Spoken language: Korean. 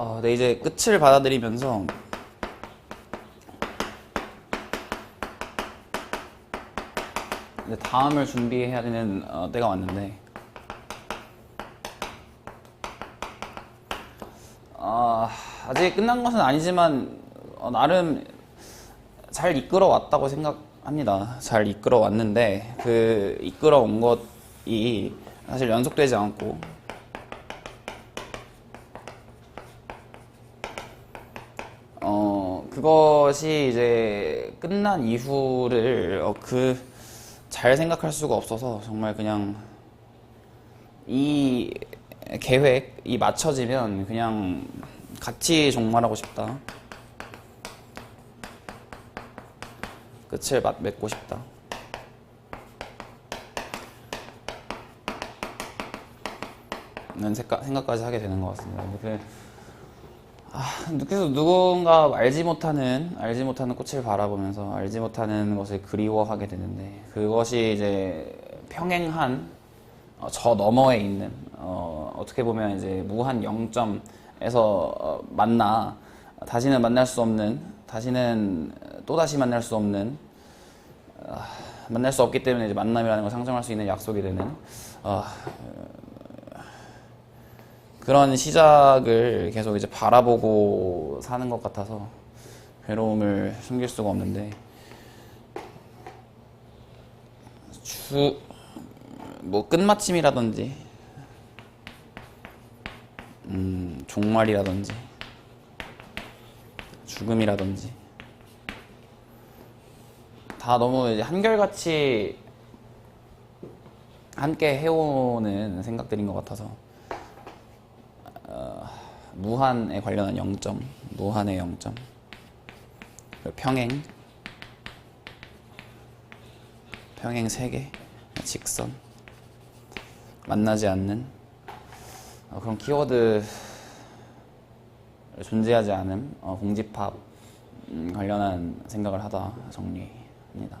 어, 네 이제 끝을 받아들이면서 이제 다음을 준비해야 되는 어, 때가 왔는데 아, 아직 끝난 것은 아니지만 어, 나름 잘 이끌어 왔다고 생각합니다. 잘 이끌어 왔는데 그 이끌어 온 것이 사실 연속되지 않고 그것이 이제 끝난 이후를 어, 그잘 생각할 수가 없어서 정말 그냥 이 계획이 맞춰지면 그냥 같이 종말하고 싶다. 끝을 맞- 맺고 싶다. 는 생각, 생각까지 하게 되는 것 같습니다. 아, 그래서 누군가 알지 못하는, 알지 못하는 꽃을 바라보면서 알지 못하는 것을 그리워하게 되는데, 그것이 이제 평행한, 어, 저 너머에 있는, 어, 어떻게 보면 이제 무한 0점에서 어, 만나, 다시는 만날 수 없는, 다시는 또 다시 만날 수 없는, 아, 만날 수 없기 때문에 이제 만남이라는 걸 상정할 수 있는 약속이 되는, 아, 그런 시작을 계속 이제 바라보고 사는 것 같아서 괴로움을 숨길 수가 없는데 주 뭐 끝마침이라든지 음 종말이라든지 죽음이라든지. 다 너무 이제 한결같이 함께 해오는 생각들인 것 같아서 무한에 관련한 0점, 무한의 0점, 그리고 평행, 평행 세계, 직선, 만나지 않는. 어, 그런 키워드 존재하지 않음, 어, 공집합 음, 관련한 생각을 하다 정리합니다.